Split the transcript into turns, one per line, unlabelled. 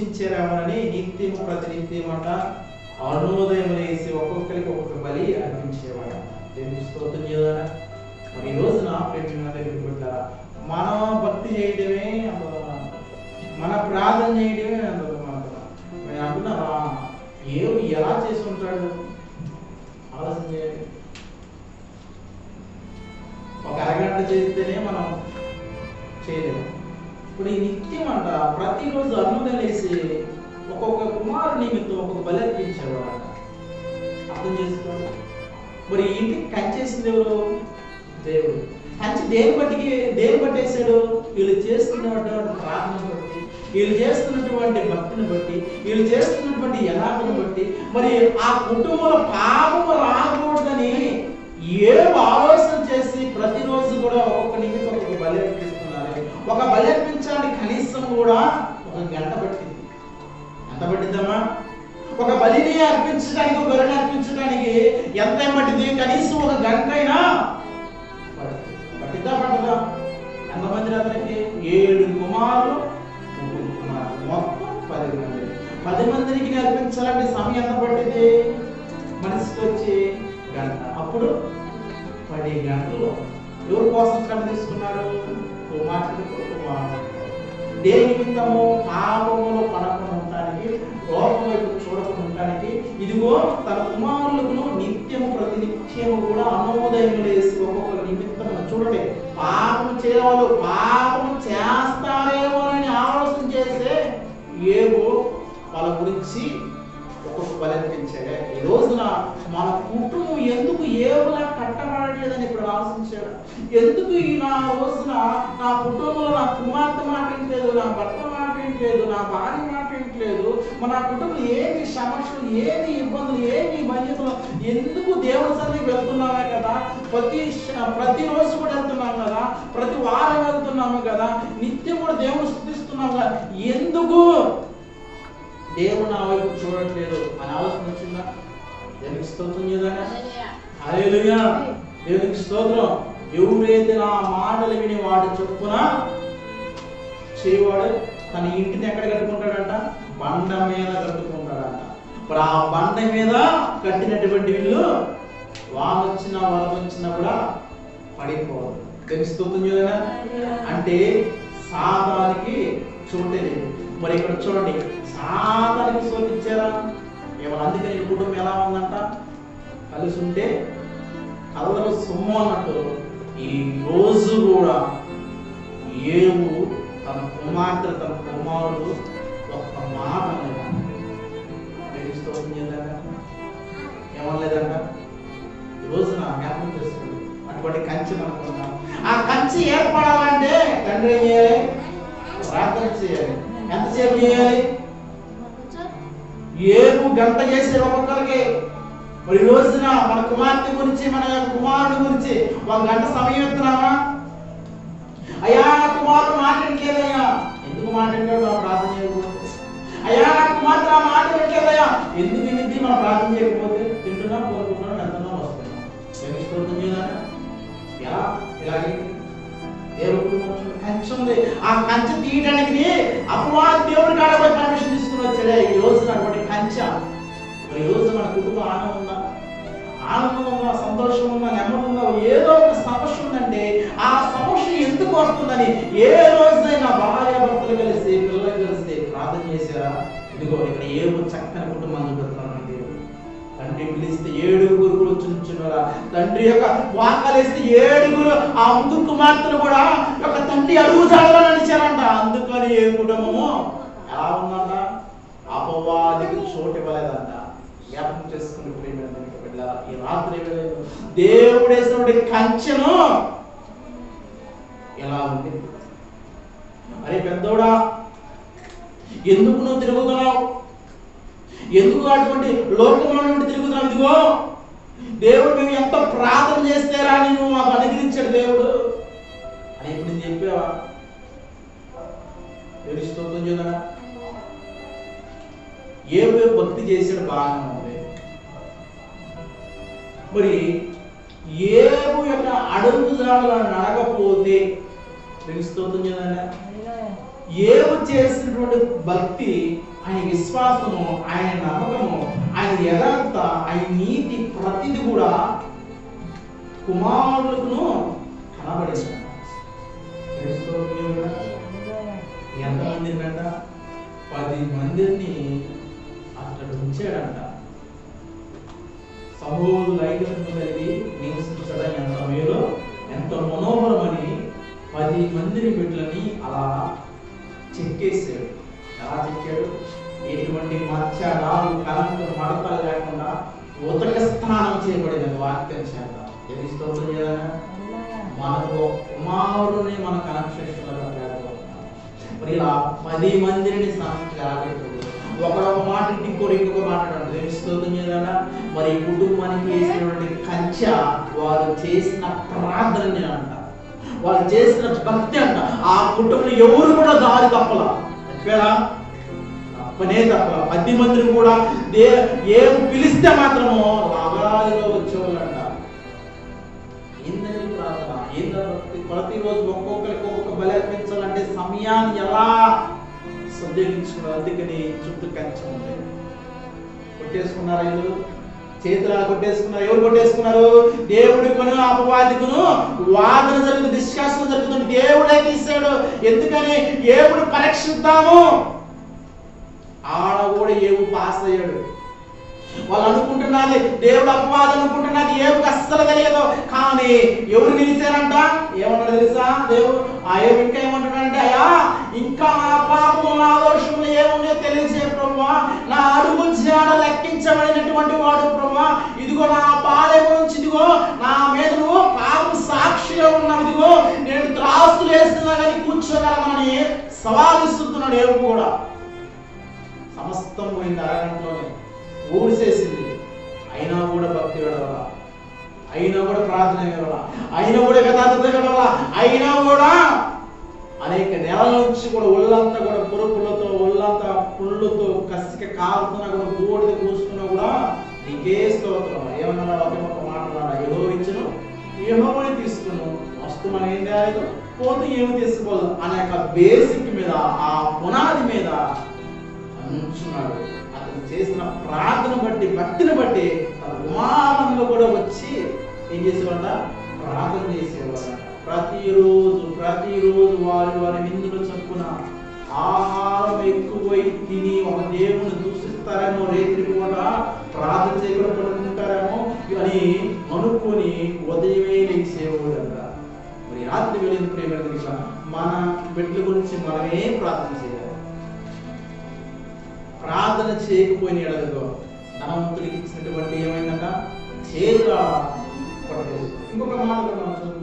సూచించారేమోనని నిత్యము ప్రతినిత్యం అంట అరుణోదయం వేసి ఒక్కొక్కరికి ఒక్కొక్క బలి అర్పించేవాడు. దేవునికి స్తోత్రం చేయాలా? మరి ఈ రోజున ప్రేమ పెట్టారా మనం భక్తి చేయడమే అంత మన ప్రార్థన చేయడమే నేను అంటున్నారా? ఏం ఎలా చేసి ఉంటాడు? ఆలోచన చేయండి. ఒక అరగంట చేస్తేనే మనం చేయలేము. ఇప్పుడు ఈ నిత్యం అంట ప్రతిరోజు మరి ఇంటికి కంచేసింది ఎవరు? దేవుడు. కంచి దేని బట్టి దేని పట్టేశాడు. వీళ్ళు చేస్తున్నటువంటి ప్రార్థన బట్టి వీళ్ళు చేస్తున్నటువంటి భక్తిని బట్టి వీళ్ళు చేస్తున్నటువంటి యథార్థను బట్టి మరి ఆ కుటుంబంలో పాపం రాకూడదని ఏ ఆలోచన చేసి ప్రతిరోజు కూడా ఒక నిమిషం ఒక బలి అర్పిస్తున్నారు. ఒక బలి అర్పించడానికి కనీసం కూడా ఒక గంట పట్టింది. ఎంత పట్టిద్దమ్మా? ఒక బలిని అర్పించడానికి ఒక బలిని అర్పించడానికి ఎంత టైం పట్టింది కనీసం ఒక గంట అయినా పట్టిద్దా పట్టదా? ఎంతమంది అతనికి ఏడు కుమారులు ముగ్గురు కుమారులు. మొత్తం పది మంది. పది మందికి అర్పించాలంటే సమయం ఎంత పట్టింది మనిషికి వచ్చి గంట. అప్పుడు పది గంటలు. ఎవరి కోసం శ్రమ తీసుకున్నారు? కుమార్తెకు కుమారుడు. దేని నిమిత్తము? పాపములో పడకుండా ఉండటానికి లోపం వైపు ఇదిగో తన కుమారులకు నిత్యము ప్రతినిత్యము కూడా అన్నోదయం లేసి ఒక్కొక్క నిమిత్తం చూడండి పాపం చేయవాళ్ళు పాపం చేస్తారేమో అని ఆలోచన చేస్తే ఏవో వాళ్ళ గురించి ఒక్కొక్క బలర్పించాడు ఈ రోజున మన కుటుంబం ఎందుకు ఏవలా కట్టబడలేదని ఇప్పుడు ఆలోచించాడు. ఎందుకు ఈ నా రోజున నా కుటుంబంలో నా కుమార్తె మాట నా భర్త మాట వింటలేదు నా భార్య మాట వింటలేదు మన కుటుంబం ఏమి సమస్యలు ఏమి ఇబ్బందులు ఏమి బాధ్యతలు ఎందుకు దేవుడి సన్నిధికి వెళ్తున్నామే కదా? ప్రతి ప్రతిరోజు ప్రతి కూడా వెళ్తున్నాం కదా? ప్రతి వారం వెళ్తున్నాము కదా? నిత్యం కూడా దేవుని స్థుతిస్తున్నాం కదా? ఎందుకు? దేవుడు నా వైపు చూడట్లేదు. అని ఆలోచన వచ్చిందా? దేవునికి స్తోత్రం చేద్దాం హల్లెలూయా. దేవునికి స్తోత్రం. ఎవరైతే నా మాటలు విని వాడు చొప్పున? చేయవాడు తన ఇంటిని ఎక్కడ కట్టుకుంటాడంట? బండ మీద కట్టుకుంటాడంట. ఇప్పుడు ఆ బండ మీద కట్టినటువంటి వీళ్ళు వాన వచ్చినా వరం వచ్చినా కూడా పడిపోదు తెలుస్తుంది కదా అంటే సాధానికి చోటే లేదు. మరి ఇక్కడ చూడండి సాధానికి చోటు ఇచ్చారా? ఏమో అందుకని ఈ కుటుంబం ఎలా ఉందంట? కలిసి ఉంటే కళ్ళలో సొమ్ము అన్నట్టు. ఈ రోజు కూడా ఏవు తన కుమార్తె తన కుమారుడు ఒక్క మాట స్తోత్రం ఏమనలేదంట రోజున రోజు జ్ఞాపకం చేస్తుంది. అటువంటి కంచె అనుకున్నాం ఆ కంచె ఏర్పడాలంటే తండ్రి ఏం చేయాలి? ప్రార్థన చేయాలి. ఎంతసేపు చేయాలి? ఏడు గంట చేసే ఒక్కొక్కరికి. మరి రోజున మన కుమార్తె గురించి మన కుమారుడు గురించి ఒక గంట సమయం ఇస్తున్నామా అయ్యా నా కుమారుడు మాట్లాడలేదయ్యా ఎందుకు మాట్లాడాడు మనం ప్రార్థన చేయకపోతే. అయ్యా నా కుమార్తె ఆ మాట వినట్లేదయ్యా ఎందుకు వినిద్ది మనం ప్రార్థన చేయకపోతే? తింటున్నా కోరుకుంటున్నా వెళ్తున్నాం వస్తున్నాం ఏమి స్తోత్రం చేయాలి ఎలా? ఇలాగే. కంచె ఉంది. ఆ కంచె తీయడానికి అపవాది దేవుడి కాడ పోయి పర్మిషన్ తీసుకుని వచ్చాడే. ఈ రోజు అటువంటి కంచె. ఈ రోజు మన కుటుంబ ఆనందం కానీ ఏ రోజైనా భార్య భర్తలు కలిసి పిల్లలు కలిసి ప్రార్థన చేశారా? ఇదిగో ఇక్కడ ఏ చక్కని కుటుంబం చూపెడుతున్నాను దేవుడు. తండ్రి పిలిస్తే ఏడుగురు కూర్చున్నారా తండ్రి యొక్క వాకలిస్తే ఏడుగురు ఆ ముగ్గురు కుమార్తెలు కూడా ఒక తండ్రి అడుగు జాడలో నడిచారంట అందుకని ఏ కుటుంబము ఎలా ఉందంట? అపవాదికి చోటు ఇవ్వలేదంట. జ్ఞాపకం చేసుకుని ప్రేమ ఈ రాత్రి దేవుడు వేసినటువంటి కంచెను ఎలా ఉంది? అరే పెద్దోడా ఎందుకు నువ్వు తిరుగుతున్నావు? ఎందుకు అటువంటి లోకంలో నుండి తిరుగుతున్నావు? ఇదిగో దేవుడు మేము ఎంత ప్రార్థన చేస్తేరా రా నువ్వు మాకు అనుగ్రహించాడు దేవుడు. అని ఇప్పుడు నేను చెప్పావా? దేవుని స్తోత్రం చూడరా ఏ భక్తి చేశాడు బాగా ఉంది మరి ఏవు యొక్క అడుగు నడకపోతే దేవుని స్తోత్రం చూడరా ఏవు చేసినటువంటి భక్తి ఆయన విశ్వాసము ఆయన నమ్మకము ఆయన యథార్థ ఆయన నీతి ప్రతిది కూడా కుమారులను కనబడేశాడు. ఎంతమంది అంట పది మందిని అక్కడ ఉంచాడంట. సహోదరులు ఐక్యతను కలిగి నివసించడం ఉతక స్నానం చేయబడిన వాక్యం చేత. ఏది స్తోత్రం చేయాలన్నా మనకు కుమారుని మన కనెక్షన్ మరి ఇలా పది మందిని సంస్కారాలు ఒకడొక ఒక మాట ఇంకోటి ఇంకొక మాట్లాడండి అంటాడు. ఏమి స్తోత్రం చేయాలన్నా మరి ఈ కుటుంబానికి వేసినటువంటి కంచ వారు చేసిన ప్రార్థన అంట. వాళ్ళు చేసిన భక్తి అంట. ఆ కుటుంబం ఎవరు కూడా దారి తప్పల. ఒకవేళ తప్పనే తప్ప పది కూడా దే ఏం పిలిస్తే మాత్రము లగాలిగా వచ్చేవాళ్ళంట. ఏందని ప్రార్థన. ఏందని ప్రతిరోజు ఒక్కొక్కరికి ఒక్కొక్క బలి అర్పించాలంటే సమయాన్ని ఎలా సద్వినియోగించుకున్నారు అందుకని చుట్టూ కంచం ఉంది కొట్టేసుకున్నారు వీళ్ళు చేతులు అలా కొట్టేసుకున్నారు. ఎవరు కొట్టేసుకున్నారు? దేవుడికును అపవాదికును వాదన జరుగుతుంది డిస్కషన్ జరుగుతుంది. దేవుడే తీసాడు ఎందుకని? దేవుడు పరీక్షిద్దాము. ఆడ కూడా ఏవు పాస్ అయ్యాడు. వాళ్ళు అనుకుంటున్నది దేవుడు అపవాదం అనుకుంటున్నది ఏవుకి అస్సలు తెలియదు. కానీ ఎవరు నిలిచారంట? ఏమన్నాడు తెలుసా దేవుడు? ఆ ఏవు ఇంకా ఏమంటున్నాడంటే అయ్యా ఇంకా నా పాపము నా దోషములు ఏమున్నాయో తెలియజే ప్రభా నా అడుగు జాడ లెక్కించబడినటువంటి వాడు ప్రభా ఇదిగో నా పాలెం నుంచి ఇదిగో నా మీద నువ్వు పాపం సాక్షిగా ఉన్నావు. ఇదిగో నేను త్రాసులు వేస్తున్నా కానీ కూర్చోగలనని సవాలు ఇస్తున్నాడు ఏవు కూడా. సమస్తం పోయింది అరగంటలోనే ఊడిసేసింది. అయినా కూడా భక్తి విడవల అయినా కూడా ప్రార్థన విడవల అయినా కూడా యథార్థత విడవల అయినా కూడా అనేక నెలల నుంచి కూడా ఒళ్ళంతా కూడా పురుపులతో ఒళ్ళంతా పుళ్ళుతో కసిక కారుతున్నా కూడా బోడిది కూసుకున్నా కూడా నీకే స్తోత్రం. ఏమన్నా ఒకే ఒక మాట్లాడా ఏదో ఇచ్చను. ఏమోని తీసుకును. వస్తు మనం ఏం చేయాలి పోతే ఏమి తీసుకోవాలి అనే యొక్క బేసిక్ మీద ఆ పునాది మీద నుంచున్నాడు అతను చేసిన ప్రార్థన బట్టి భక్తిని బట్టి విమానంలో కూడా వచ్చి ఏం చేసేవాడ ప్రార్థన చేసేవాడు ప్రతిరోజు ప్రతిరోజు వారి వారి విందులు చప్పున ఆహారం ఎక్కువై తిని ఒక దేవుని దూషిస్తారేమో రేత్రి కూడా ప్రార్థన చేయకుండా పడుకుంటారేమో అని అనుకొని ఉదయమే లేచేవాడు అంట మరి రాత్రి వెళ్ళిన ప్రేమ మన బిడ్డల గురించి మనమే ప్రార్థన చేయాలి. ప్రార్థన చేయకపోయిన ఎడలతో ధనవంతుడికి ఇచ్చినటువంటి ఏమైందంట? చేరుగా ఇంకొక మాట మనం చూద్దాం.